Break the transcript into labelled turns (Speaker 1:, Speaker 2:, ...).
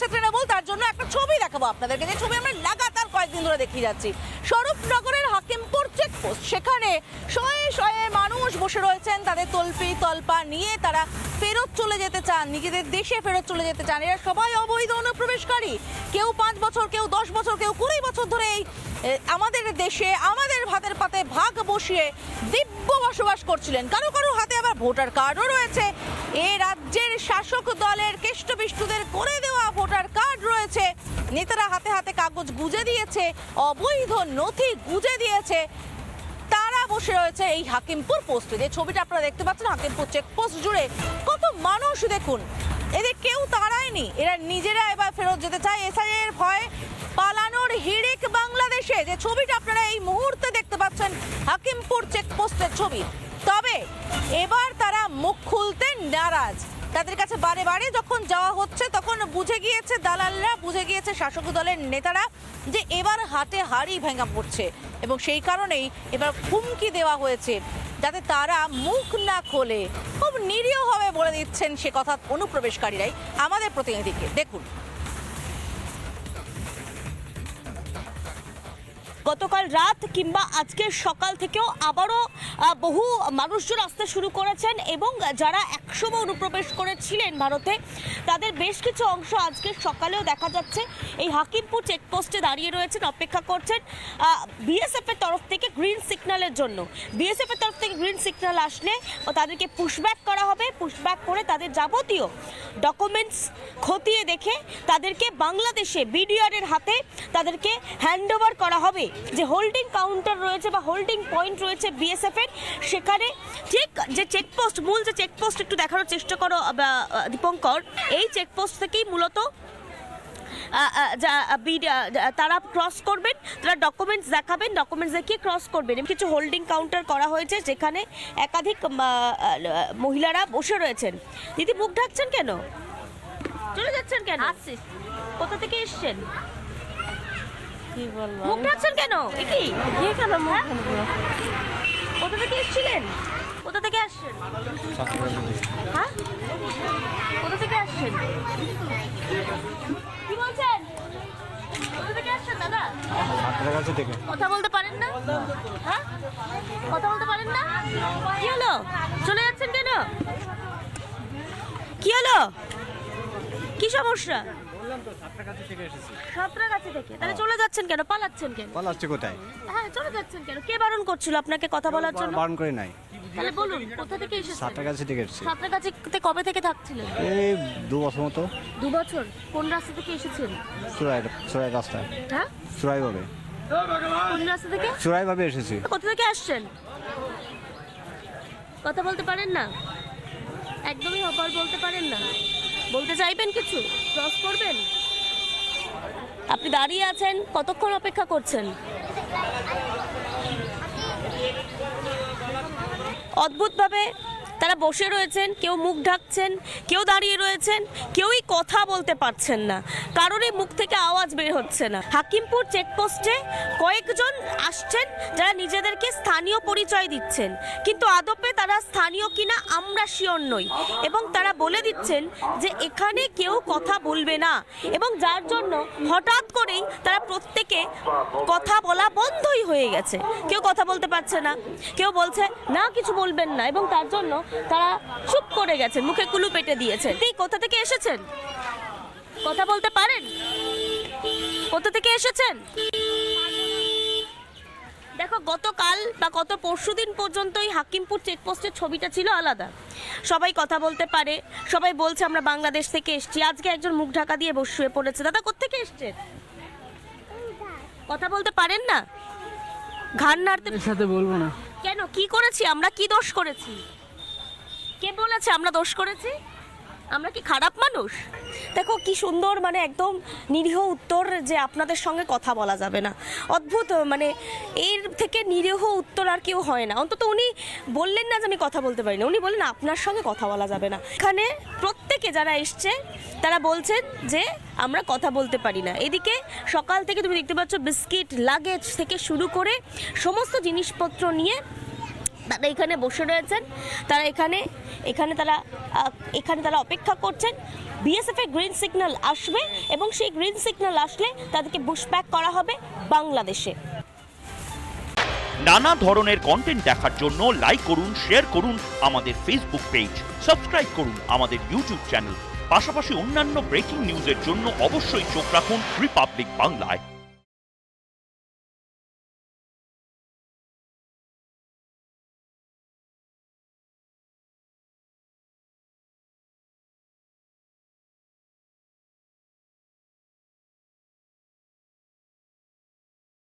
Speaker 1: যাচ্ছে তৃণমূল, তার জন্য একটা ছবি দেখাবো আপনাদেরকে। যে ছবি আমরা লাগাতার কয়েকদিন ধরে দেখিয়ে যাচ্ছি। স্বরূপনগরের হাকিমপুর চেকপোস্ট সেখানে শয়ে শয়ে মানুষ বসে রয়েছেন তাদের তলপি, তলপা নিয়ে তারা ফেরত চলে যেতে চান, নিজেদের দেশে ফেরত চলে যেতে চান। এরা সবাই অবৈধ অনুপ্রবেশকারী। কেউ পাঁচ বছর, কেউ দশ বছর, কেউ কুড়ি বছর ধরে এই আমাদের দেশে, আমাদের ভাতের পাতে ভাগ বসিয়ে দিব্য বসবাস করছিলেন। কারও কারও হাতে আবার ভোটার কার্ডও রয়েছে। এ রাজ্যের শাসক দলের কেষ্টবিষ্টুদের করে দেওয়া ভোটার কার্ড রয়েছে। নেতারা হাতে হাতে কাগজ গুজে দিয়েছে, অবৈধ নথি গুজে দিয়েছে। তারা বসে রয়েছে এই হাকিমপুর পোস্টে। যে ছবিটা আপনারা দেখতে পাচ্ছেন, হাকিমপুর চেকপোস্ট জুড়ে কত মানুষ দেখুন। এদের কেউ তাড়ায়নি, এরা নিজেরা এবার ফেরত যেতে চায়। এসআই এর ভয়ে পালানোর হিড়িক বাংলাদেশে। যে ছবিটা আপনারা এই মুহূর্তে দেখতে পাচ্ছেন, হাকিমপুর চেকপোস্টের ছবি। তবে এবার মুখ খুলতে নারাজ। তাদের কাছে বারে বারে যখন যাওয়া হচ্ছে, তখন বুঝে গিয়েছে দালালরা, বুঝে গিয়েছে শাসক দলের নেতারা যে এবার হাতে হাড়ি ভেঙা পড়ছে এবং সেই কারণেই এবার হুমকি দেওয়া হয়েছে যাতে তারা মুখ না খোলে। খুব নিরীহভাবে বলে দিচ্ছেন সে কথা অনুপ্রবেশকারীরাই, আমাদের প্রতিনিধিকে। দেখুন।
Speaker 2: গতকাল রাত কিংবা আজকের সকাল থেকেও আবারও বহু মানুষজন আসতে শুরু করেছেন এবং যারা একসময় অনুপ্রবেশ করেছিলেন ভারতে, তাদের বেশ কিছু অংশ আজকের সকালেও দেখা যাচ্ছে। এই হাকিমপুর চেকপোস্টে দাঁড়িয়ে রয়েছেন, অপেক্ষা করছেন বিএসএফের তরফ থেকে গ্রিন সিগন্যালের জন্য। বিএসএফের তরফ থেকে গ্রিন সিগন্যাল আসলে তাদেরকে পুশব্যাক করা হবে। পুশব্যাক করে তাদের যাবতীয় ডকুমেন্টস খতিয়ে দেখে তাদেরকে বাংলাদেশে বিডিআরের হাতে তাদেরকে হ্যান্ড করা হবে। যে হোল্ডিং কাউন্টার রয়েছে বা হোল্ডিং পয়েন্ট রয়েছে বিএসএফ এর সেখানে ঠিক যে চেকপোস্ট মূল যে চেকপোস্ট একটু দেখানোর চেষ্টা করো দীপঙ্কর এই চেকপোস্ট থেকেই মূলত তারা ক্রস করবেন তারা ডকুমেন্টস দেখাবেন ডকুমেন্টস দেখিয়ে ক্রস করবেন। এবং কিছু হোল্ডিং কাউন্টার করা হয়েছে যেখানে একাধিক মহিলারা বসে রয়েছেন। দিদি মুখ ঢাকছেন কেন? চলে যাচ্ছেন কেন? আসছি। কোথা থেকে এসছেন?
Speaker 3: কি বলব
Speaker 2: মুখ ঢাকছেন কেন? এ কি?
Speaker 3: কি কেন মুখ
Speaker 2: হ্যাঁ? কোথা থেকে এসেছিলেন? কোথা থেকে আসছেন? হ্যাঁ? কোথা থেকে আসছেন? কি বলছেন? কোথা থেকে আসছেন দাদা?
Speaker 4: আপনার কাছে থেকে।
Speaker 2: কথা বলতে পারেন না? হ্যাঁ? কথা বলতে পারেন না? কি হলো? চলে যাচ্ছেন কেন? কি হলো? কি সমস্যা?
Speaker 4: বললাম তো আপনার থেকে এসেছি।
Speaker 2: সাঁতরাগাছি থেকে? তাহলে চলে যাচ্ছেন কেন? পালাচ্ছেন কেন?
Speaker 4: পালাচ্ছে কোথায়?
Speaker 2: হ্যাঁ চলে যাচ্ছেন কেন? কে বারণ করছিল আপনাকে কথা বলার জন্য?
Speaker 4: বারণ করে নাই?
Speaker 2: তাহলে বলুন কোথা থেকে এসেছেন?
Speaker 4: সাতটার থেকে এসেছি।
Speaker 2: সাঁতরাগাছিতে কবে থেকে থাকছিলেন?
Speaker 4: এই দু বছর মতো।
Speaker 2: দু বছর? কোন রাস্তা থেকে এসেছেন?
Speaker 4: চুরাই চুরাই রাস্তায়
Speaker 2: হ্যাঁ?
Speaker 4: চুরাই ভাবে
Speaker 2: কোন রাস্তা থেকে?
Speaker 4: চুরাই ভাবে এসেছি
Speaker 2: কোথা থেকে আসছেন? কথা বলতে পারেন না? একদমই হবার বলতে পারেন না? বলতে চাইবেন কিছু? ক্রস করবেন? আপনি দাঁড়িয়ে আছেন কতক্ষণ অপেক্ষা করছেন? অদ্ভুতভাবে তারা বসে রয়েছেন, কেউ মুখ ঢাকছেন, কেউ দাঁড়িয়ে রয়েছেন, কেউই কথা বলতে পারছেন না। কারোরই মুখ থেকে আওয়াজ বের হচ্ছে না। হাকিমপুর চেকপোস্টে কয়েকজন আসছেন যারা নিজেদেরকে স্থানীয় পরিচয় দিচ্ছেন। কিন্তু আদপে তারা স্থানীয় কিনা আমরা শিওর নই। এবং তারা বলে দিচ্ছেন যে এখানে কেউ কথা বলবে না। এবং যার জন্য হঠাৎ করেই তারা প্রত্যেকে কথা বলা বন্ধই হয়ে গেছে। কেউ কথা বলতে পারছে না। কেউ বলছে, না, কিছু বলবেন না। এবং তার জন্য তারা চুপ করে গেছেন, মুখে কুলু পেটে দিয়েছেন এই কোথা থেকে এসেছেন? কথা বলতে পারেন? কোথা থেকে এসেছেন? দেখো, গতকাল বা গত পরশু দিন পর্যন্তই হাকিমপুর চেকপোস্টের ছবিটা ছিল আলাদা। সবাই কথা বলতে পারে, সবাই বলছে, আমরা বাংলাদেশ থেকে এসেছি। আজকে একজন মুখ ঢাকা দিয়ে বসে পড়েছে। দাদা কোথেকে এসছেন? কথা বলতে পারেন না? ঘাড় নাড়তে
Speaker 3: এর সাথে বলব না।
Speaker 2: কেন? কি করেছি? আমরা কি দোষ করেছি? কে বলেছে আমরা দোষ করেছি? আমরা কি খারাপ মানুষ? দেখো, কি সুন্দর মানে একদম নিরীহ উত্তর যে আপনাদের সঙ্গে কথা বলা যাবে না। অদ্ভুত মানে এর থেকে নিরীহ উত্তর আর কেউ হয় না। অন্তত উনি বললেন না যে আমি কথা বলতে পারি না। উনি বললেন, আপনার সঙ্গে কথা বলা যাবে না। এখানে প্রত্যেকে যারা এসছে, তারা বলছেন যে, আমরা কথা বলতে পারি না। এদিকে সকাল থেকে তুমি দেখতে পাচ্ছ, বিস্কিট, লাগেজ থেকে শুরু করে সমস্ত জিনিসপত্র নিয়ে তারা এখানে বসে রয়েছেন। তারা এখানে এখানে তারা এখানে তারা অপেক্ষা করছেন। বিএসএফ এর গ্রিন সিগন্যাল আসবে এবং সেই গ্রিন সিগন্যাল আসলে তাদেরকে বুশব্যাক করা হবে বাংলাদেশে।
Speaker 5: নানা ধরনের কন্টেন্ট দেখার জন্য লাইক করুন শেয়ার করুন আমাদের ফেসবুক পেজ সাবস্ক্রাইব করুন আমাদের ইউটিউব চ্যানেল পাশাপাশি অন্যান্য ব্রেকিং নিউজের জন্য অবশ্যই চোখ রাখুন রিপাবলিক বাংলায়